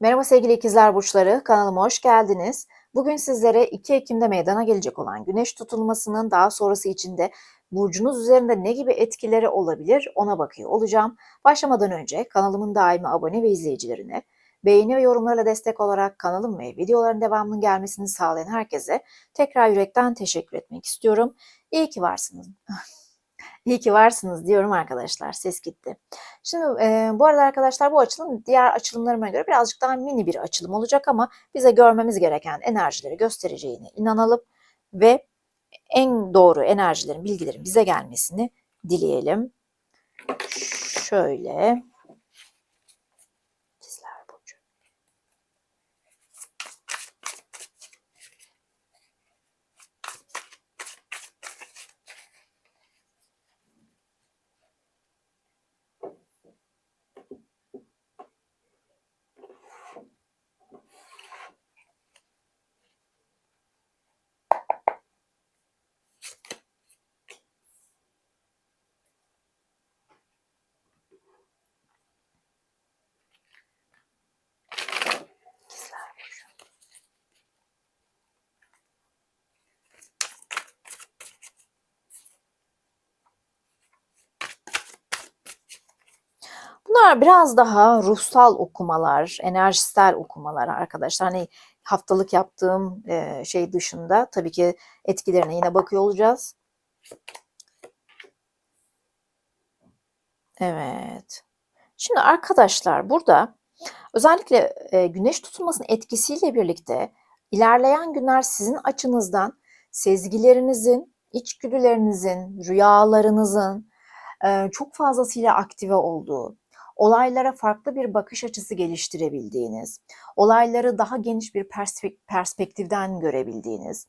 Merhaba sevgili ikizler burçları, kanalıma hoş geldiniz. Bugün sizlere 2 Ekim'de meydana gelecek olan güneş tutulmasının daha sonrası içinde burcunuz üzerinde ne gibi etkileri olabilir ona bakıyor olacağım. Başlamadan önce kanalımın daimi abone ve izleyicilerine, beğeni ve yorumlarla destek olarak kanalım ve videoların devamının gelmesini sağlayan herkese tekrar yürekten teşekkür etmek istiyorum. İyi ki varsınız. İyi ki varsınız diyorum arkadaşlar. Ses gitti. Şimdi e, bu arada arkadaşlar bu açılım diğer açılımlarıma göre birazcık daha mini bir açılım olacak ama bize görmemiz gereken enerjileri göstereceğine inanalım ve en doğru enerjilerin, bilgilerin bize gelmesini dileyelim. Şöyle. Bunlar biraz daha ruhsal okumalar, enerjisel okumalar arkadaşlar. Hani haftalık yaptığım şey dışında tabii ki etkilerine yine bakıyor olacağız. Evet. Şimdi arkadaşlar burada özellikle güneş tutulmasının etkisiyle birlikte ilerleyen günler sizin açınızdan sezgilerinizin, içgüdülerinizin, rüyalarınızın çok fazlasıyla aktive olduğu, olaylara farklı bir bakış açısı geliştirebildiğiniz, olayları daha geniş bir perspek- perspektiften görebildiğiniz,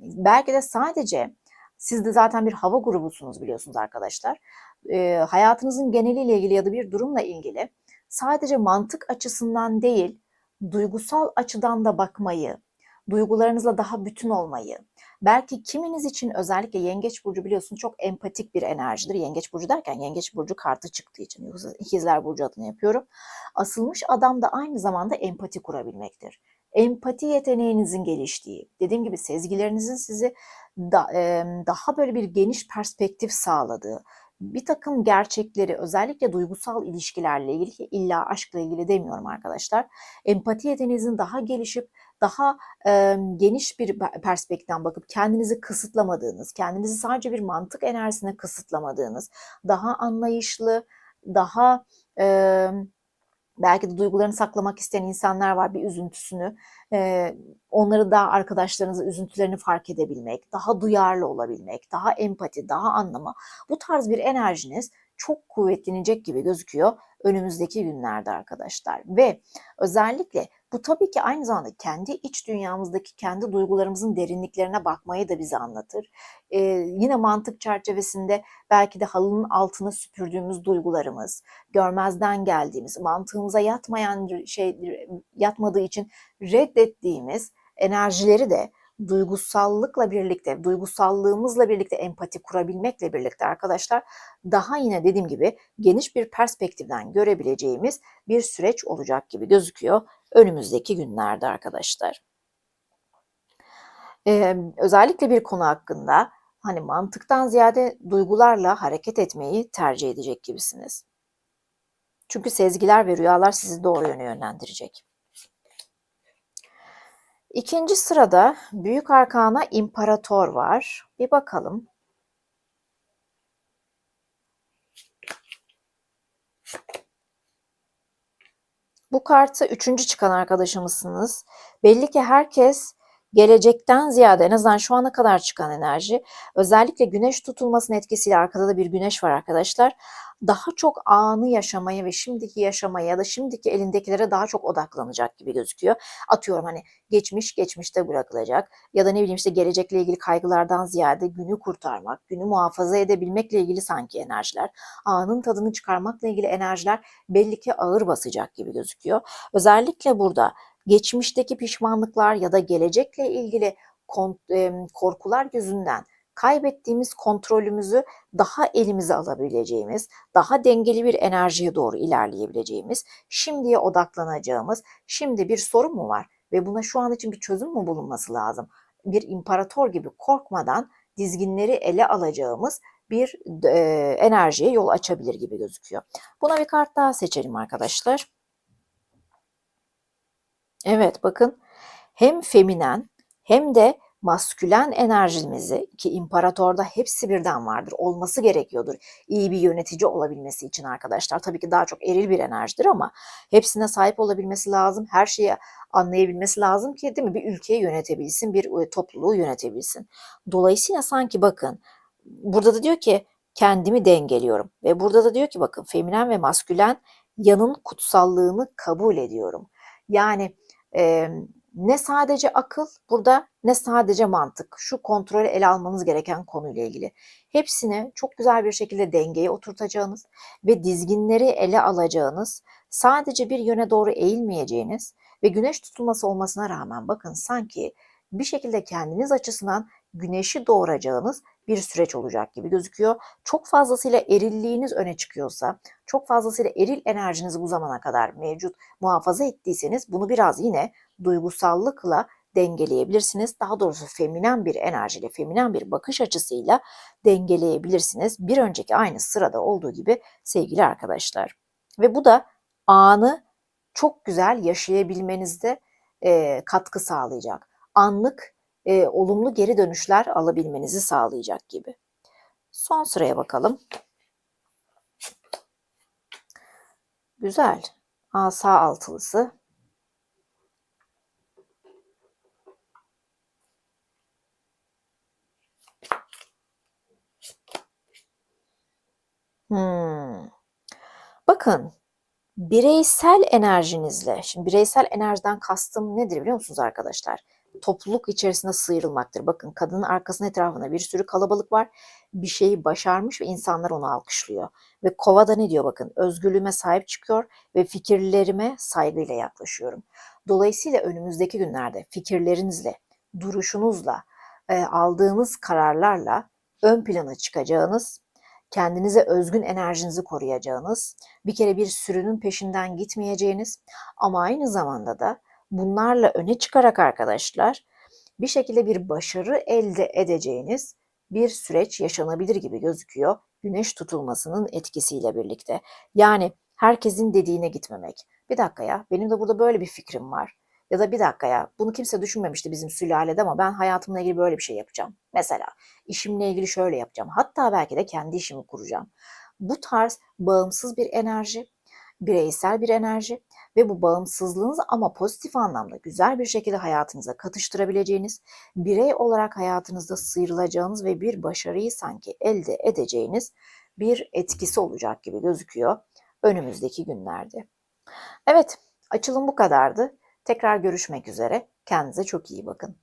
belki de sadece siz de zaten bir hava grubusunuz biliyorsunuz arkadaşlar. Hayatınızın geneliyle ilgili ya da bir durumla ilgili sadece mantık açısından değil, duygusal açıdan da bakmayı, duygularınızla daha bütün olmayı, belki kiminiz için özellikle yengeç burcu biliyorsunuz çok empatik bir enerjidir. Yengeç burcu derken yengeç burcu kartı çıktığı için yoksa ikizler burcu adını yapıyorum. Asılmış adam da aynı zamanda empati kurabilmektir. Empati yeteneğinizin geliştiği, dediğim gibi sezgilerinizin sizi da, e, daha böyle bir geniş perspektif sağladığı, bir takım gerçekleri özellikle duygusal ilişkilerle ilgili illa aşkla ilgili demiyorum arkadaşlar. Empati yeteneğinizin daha gelişip daha e, geniş bir perspektiften bakıp kendinizi kısıtlamadığınız, kendinizi sadece bir mantık enerjisine kısıtlamadığınız, daha anlayışlı, daha e, belki de duygularını saklamak isteyen insanlar var bir üzüntüsünü. E, onları da arkadaşlarınızın üzüntülerini fark edebilmek, daha duyarlı olabilmek, daha empati, daha anlama. Bu tarz bir enerjiniz çok kuvvetlenecek gibi gözüküyor önümüzdeki günlerde arkadaşlar. Ve özellikle bu tabii ki aynı zamanda kendi iç dünyamızdaki kendi duygularımızın derinliklerine bakmayı da bize anlatır. Ee, yine mantık çerçevesinde belki de halının altına süpürdüğümüz duygularımız, görmezden geldiğimiz, mantığımıza yatmayan şey yatmadığı için reddettiğimiz enerjileri de duygusallıkla birlikte, duygusallığımızla birlikte empati kurabilmekle birlikte arkadaşlar daha yine dediğim gibi geniş bir perspektiften görebileceğimiz bir süreç olacak gibi gözüküyor önümüzdeki günlerde arkadaşlar. Ee, özellikle bir konu hakkında hani mantıktan ziyade duygularla hareket etmeyi tercih edecek gibisiniz. Çünkü sezgiler ve rüyalar sizi doğru yöne yönlendirecek. İkinci sırada Büyük Arkana İmparator var. Bir bakalım. Bu kartı üçüncü çıkan arkadaşımızsınız. Belli ki herkes gelecekten ziyade en azından şu ana kadar çıkan enerji özellikle güneş tutulmasının etkisiyle arkada da bir güneş var arkadaşlar daha çok anı yaşamaya ve şimdiki yaşamaya ya da şimdiki elindekilere daha çok odaklanacak gibi gözüküyor. Atıyorum hani geçmiş geçmişte bırakılacak ya da ne bileyim işte gelecekle ilgili kaygılardan ziyade günü kurtarmak, günü muhafaza edebilmekle ilgili sanki enerjiler, anın tadını çıkarmakla ilgili enerjiler belli ki ağır basacak gibi gözüküyor. Özellikle burada geçmişteki pişmanlıklar ya da gelecekle ilgili korkular yüzünden kaybettiğimiz kontrolümüzü daha elimize alabileceğimiz, daha dengeli bir enerjiye doğru ilerleyebileceğimiz, şimdiye odaklanacağımız, şimdi bir sorun mu var ve buna şu an için bir çözüm mü bulunması lazım? Bir imparator gibi korkmadan dizginleri ele alacağımız bir e, enerjiye yol açabilir gibi gözüküyor. Buna bir kart daha seçelim arkadaşlar. Evet bakın hem feminen hem de maskülen enerjimizi ki imparatorda hepsi birden vardır. Olması gerekiyordur. iyi bir yönetici olabilmesi için arkadaşlar. Tabii ki daha çok eril bir enerjidir ama hepsine sahip olabilmesi lazım. Her şeyi anlayabilmesi lazım ki değil mi? Bir ülkeyi yönetebilsin, bir e, topluluğu yönetebilsin. Dolayısıyla sanki bakın burada da diyor ki kendimi dengeliyorum ve burada da diyor ki bakın feminen ve maskülen yanın kutsallığını kabul ediyorum. Yani e, ne sadece akıl burada ne sadece mantık. Şu kontrolü ele almanız gereken konuyla ilgili. Hepsini çok güzel bir şekilde dengeye oturtacağınız ve dizginleri ele alacağınız, sadece bir yöne doğru eğilmeyeceğiniz ve güneş tutulması olmasına rağmen bakın sanki bir şekilde kendiniz açısından güneşi doğuracağınız bir süreç olacak gibi gözüküyor. Çok fazlasıyla erilliğiniz öne çıkıyorsa, çok fazlasıyla eril enerjinizi bu zamana kadar mevcut muhafaza ettiyseniz bunu biraz yine duygusallıkla dengeleyebilirsiniz. Daha doğrusu feminen bir enerjiyle, feminen bir bakış açısıyla dengeleyebilirsiniz. Bir önceki aynı sırada olduğu gibi sevgili arkadaşlar. Ve bu da anı çok güzel yaşayabilmenizde e, katkı sağlayacak. Anlık e, olumlu geri dönüşler alabilmenizi sağlayacak gibi. Son sıraya bakalım. Güzel. Asa altılısı. Hmm. Bakın bireysel enerjinizle, şimdi bireysel enerjiden kastım nedir biliyor musunuz arkadaşlar? Topluluk içerisinde sıyrılmaktır. Bakın kadının arkasının etrafında bir sürü kalabalık var. Bir şeyi başarmış ve insanlar onu alkışlıyor. Ve Kova'da ne diyor bakın? Özgürlüğüme sahip çıkıyor ve fikirlerime saygıyla yaklaşıyorum. Dolayısıyla önümüzdeki günlerde fikirlerinizle, duruşunuzla, aldığınız kararlarla ön plana çıkacağınız kendinize özgün enerjinizi koruyacağınız, bir kere bir sürünün peşinden gitmeyeceğiniz ama aynı zamanda da bunlarla öne çıkarak arkadaşlar bir şekilde bir başarı elde edeceğiniz bir süreç yaşanabilir gibi gözüküyor güneş tutulmasının etkisiyle birlikte. Yani herkesin dediğine gitmemek. Bir dakika ya benim de burada böyle bir fikrim var. Ya da bir dakika ya bunu kimse düşünmemişti bizim sülalede ama ben hayatımla ilgili böyle bir şey yapacağım. Mesela işimle ilgili şöyle yapacağım. Hatta belki de kendi işimi kuracağım. Bu tarz bağımsız bir enerji, bireysel bir enerji ve bu bağımsızlığınızı ama pozitif anlamda güzel bir şekilde hayatınıza katıştırabileceğiniz, birey olarak hayatınızda sıyrılacağınız ve bir başarıyı sanki elde edeceğiniz bir etkisi olacak gibi gözüküyor önümüzdeki günlerde. Evet, açılım bu kadardı. Tekrar görüşmek üzere. Kendinize çok iyi bakın.